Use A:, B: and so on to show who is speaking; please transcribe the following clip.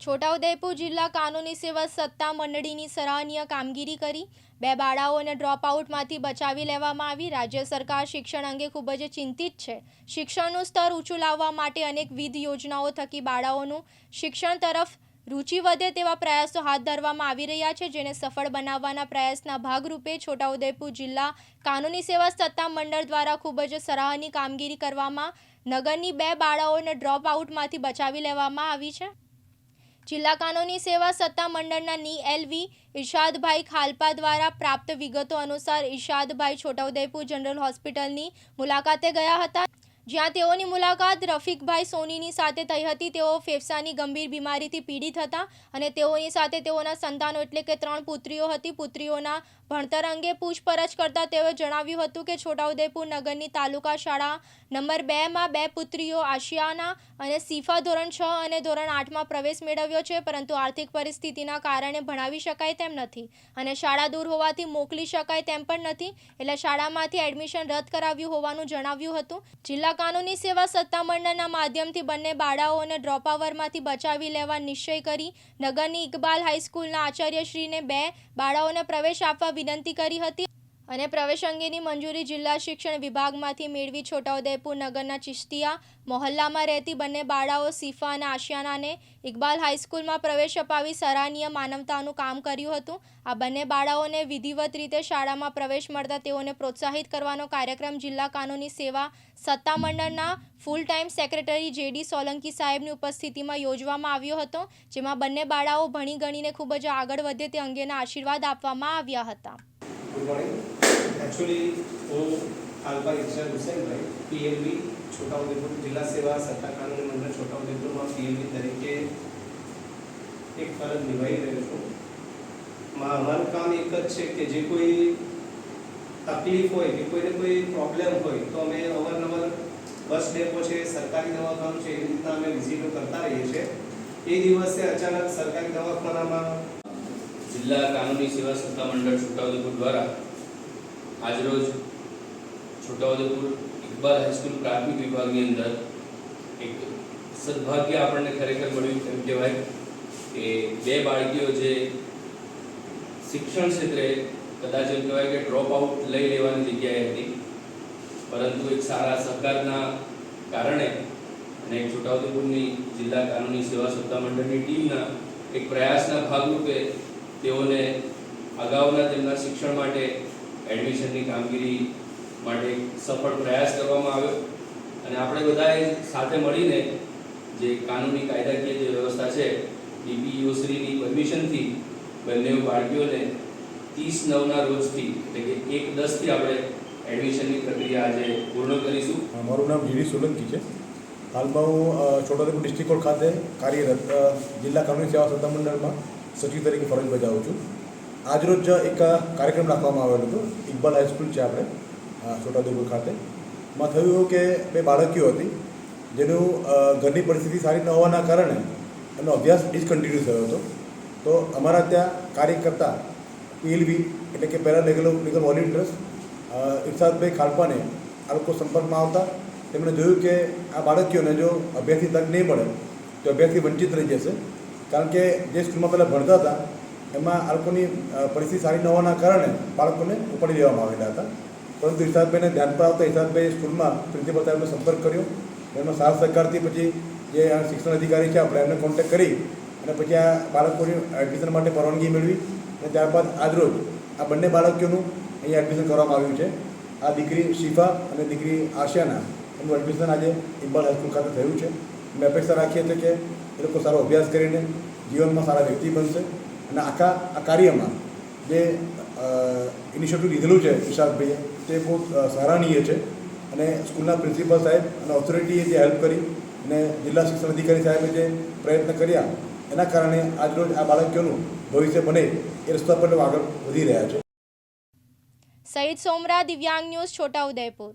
A: છોટાઉદેપુર જિલ્લા કાનૂની સેવા સત્તા મંડળીની સરાહનીય કામગીરી કરી. બે બાળાઓને ડ્રોપઆઉટમાંથી બચાવી લેવામાં આવી. રાજ્ય સરકાર શિક્ષણ અંગે ખૂબ જ ચિંતિત છે. શિક્ષણનું સ્તર ઊંચું લાવવા માટે અનેકવિધ યોજનાઓ થકી બાળાઓનું શિક્ષણ તરફ રુચિ વધે તેવા પ્રયાસો હાથ ધરવામાં આવી રહ્યા છે, જેને સફળ બનાવવાના પ્રયાસના ભાગરૂપે છોટાઉદેપુર જિલ્લા કાનૂની સેવા સત્તા મંડળ દ્વારા ખૂબ જ સરાહનીય કામગીરી કરવામાં નગરની બે બાળાઓને ડ્રોપ આઉટમાંથી બચાવી લેવામાં આવી છે. જિલ્લા કાનૂની સેવા સત્તા મંડળના ની એલવી ઇરશાદભાઈ ખાલપા દ્વારા પ્રાપ્ત વિગતો અનુસાર ઇરશાદભાઈ છોટાઉદેપુર જનરલ હોસ્પિટલની મુલાકાતે ગયા હતા. જ્યાં તેઓની મુલાકાત રફીકભાઈ સોનીની સાથે થઈ હતી. તેઓ ફેફસાની ગંભીર બીમારીથી પીડિત હતા અને તેઓની સાથે તેઓના સંતાનો એટલે કે ત્રણ પુત્રીઓ હતી. પુત્રીઓના ભણતર અંગે પૂછપરછ કરતાં તેઓએ જણાવ્યું હતું કે છોટાઉદેપુર નગરની તાલુકા શાળા નંબર બેમાં બે પુત્રીઓ આશિયાના અને સીફા ધોરણ છ અને ધોરણ આઠમાં પ્રવેશ મેળવ્યો છે, પરંતુ આર્થિક પરિસ્થિતિના કારણે ભણાવી શકાય તેમ નથી અને શાળા દૂર હોવાથી મોકલી શકાય તેમ પણ નથી. એટલે શાળામાંથી એડમિશન રદ કરાવ્યું હોવાનું જણાવ્યું હતું. જિલ્લા કાનૂની સેવા સત્તામંડળના માધ્યમથી બંને બાળાઓને ડ્રોપાવરમાંથી બચાવી લેવા નિશ્ચય કરી નગરની ઇકબાલ હાઈસ્કૂલના આચાર્યશ્રીને બે બાળાઓને પ્રવેશ આપવા વિનંતી કરી હતી. અને પ્રવેશ અંગેની મંજૂરી જિલ્લા શિક્ષણ વિભાગમાંથી મેળવી છોટાઉદેપુર નગરના ચિશ્તિયા મોહલ્લામાં રહેતી બંને બાળાઓ સિફા અને આશિયાનાને ઇકબાલ હાઈસ્કૂલમાં પ્રવેશ અપાવી સરાહનીય માનવતાનું કામ કર્યું હતું. આ બંને બાળાઓને વિધિવત રીતે શાળામાં પ્રવેશ મળતા તેઓને પ્રોત્સાહિત કરવાનો કાર્યક્રમ જિલ્લા કાનૂની સેવા સત્તામંડળના full time secretary JD Solanki સાહેબની ઉપસ્થિતિમાં યોજવામાં આવ્યો હતો, જેમાં બંને બાળાઓ ભણી ગણીને ખૂબ જ આગળ વધે તે અંગેના આશીર્વાદ આપવામાં આવ્યા હતા.
B: ગુડ મોર્નિંગ એકચ્યુઅલી હું હાલપા ઇર્શાદ હુસેનભાઈ પીએમબી છોટાઉદેપુર, જિલ્લા સેવા સત્તા કાનૂની મંડળ છોટાઉદેપુરમાં પીએમબી તરીકે એક ફરજ નિભાવી રહ્યો છું. અમારું કામ એક જ છે કે જે કોઈ તકલીફ હોય કે કોઈને કોઈ પ્રોબ્લેમ હોય તો અમે અવારનવાર બસ ડેપો છે, સરકારી દવાખાનું છે, એવી રીતના અમે વિઝિટો કરતા રહીએ છીએ. એ દિવસે અચાનક સરકારી દવાખાનામાં
C: જિલ્લા કાનૂની સેવા સત્તા મંડળ છોટાઉદેપુર દ્વારા આજરોજ છોટાઉદેપુર ઇકબાલ હાઈસ્કૂલ પ્રાથમિક વિભાગની અંદર એક સદભાગ્ય આપણને ખરેખર મળ્યું એમ કહેવાય કે બે બાળકીઓ જે શિક્ષણ ક્ષેત્રે કદાચ એમ કહેવાય કે ડ્રોપ આઉટ લઈ લેવાની જગ્યાએ હતી, પરંતુ એક સારા સહકારના કારણે અને એક છોટાઉદેપુરની જિલ્લા કાનૂની સેવા સત્તા મંડળની ટીમના એક પ્રયાસના ભાગરૂપે તેઓને અગાઉના તેમના શિક્ષણ માટે એડમિશનની કામગીરી માટે સફળ પ્રયાસ કરવામાં આવ્યો. અને આપણે બધાએ સાથે મળીને જે કાનૂની કાયદાકીય જે વ્યવસ્થા છે ડીપીયુશ્રીની પરમિશનથી બંને બાળકીઓને ત્રીસ નવના રોજથી એટલે કે એક દસથી આપણે એડમિશનની પ્રક્રિયા આજે પૂર્ણ કરીશું.
D: મારું નામ જીડી સોલંકી છે. હાલમાં હું છોટાઉદેપુર ડિસ્ટ્રિક્ટ ખાતે કાર્યરત જિલ્લા કાનૂની સેવા સત્તા મંડળમાં સચિવ તરીકે ફરજ બજાવું છું. આજરોજ એક કાર્યક્રમ રાખવામાં આવેલો હતો. ઇકબાલ હાઈસ્કૂલ છે આપણે છોટાઉદેપુર ખાતે. માં થયું એવું કે બે બાળકીઓ હતી, જેનું ઘરની પરિસ્થિતિ સારી ન હોવાના કારણે એમનો અભ્યાસ ડિસકન્ટિન્યુ થયો હતો. તો અમારા ત્યાં કાર્ય કરતા એટલે કે પેરા લેગલો લીગલ વોલિન્ટર્સ ઇરસાદભાઈ ખાલપાને આ લોકો સંપર્કમાં આવતા. તેમણે જોયું કે આ બાળકીઓને જો અભ્યાસની તક નહીં મળે, તો અભ્યાસથી વંચિત રહી જશે. કારણ કે જે સ્કૂલમાં પહેલાં ભણતા હતા, એમાં આ લોકોની પરિસ્થિતિ સારી ન હોવાના કારણે બાળકોને ઉપાડી દેવામાં આવેલા હતા. પરંતુ ઈશાદભાઈને ધ્યાન પર આવતા ઇરશાદભાઈ સ્કૂલમાં પ્રિન્સિપલ સાહેબનો સંપર્ક કર્યો. એમનો સાથ સહકારથી પછી જે શિક્ષણ અધિકારી છે, આપણે એમને કોન્ટેક્ટ કરી અને પછી આ બાળકોની એડમિશન માટે પરવાનગી મેળવી અને ત્યારબાદ આજરોજ આ બંને બાળકીઓનું અહીંયા એડમિશન કરવામાં આવ્યું છે. આ દીકરી શિફા અને દીકરી આશિયાના એમનું એડમિશન આજે ઇમ્બાલ હાઈસ્કૂલ ખાતે થયું છે. અમે અપેક્ષા રાખીએ છીએ કે એ લોકો સારો અભ્યાસ કરીને જીવનમાં સારા વ્યક્તિ બનશે. અને આખા, આ કાર્યમાં જે ઇનિશિયેટિવ લીધેલું છે ઇશાકભાઈએ તે બહુ સરાહનીય છે. અને સ્કૂલના પ્રિન્સિપલ સાહેબ અને ઓથોરિટીએ જે હેલ્પ કરી અને જિલ્લા શિક્ષણ અધિકારી સાહેબે જે પ્રયત્ન કર્યા, એના કારણે આજરોજ આ બાળકીઓનું ભવિષ્ય બને એ રસ્તા પર આગળ વધી રહ્યા છે.
A: સઈદ સોમરા, દિવ્યાંગ ન્યૂઝ છોટાઉદેપુર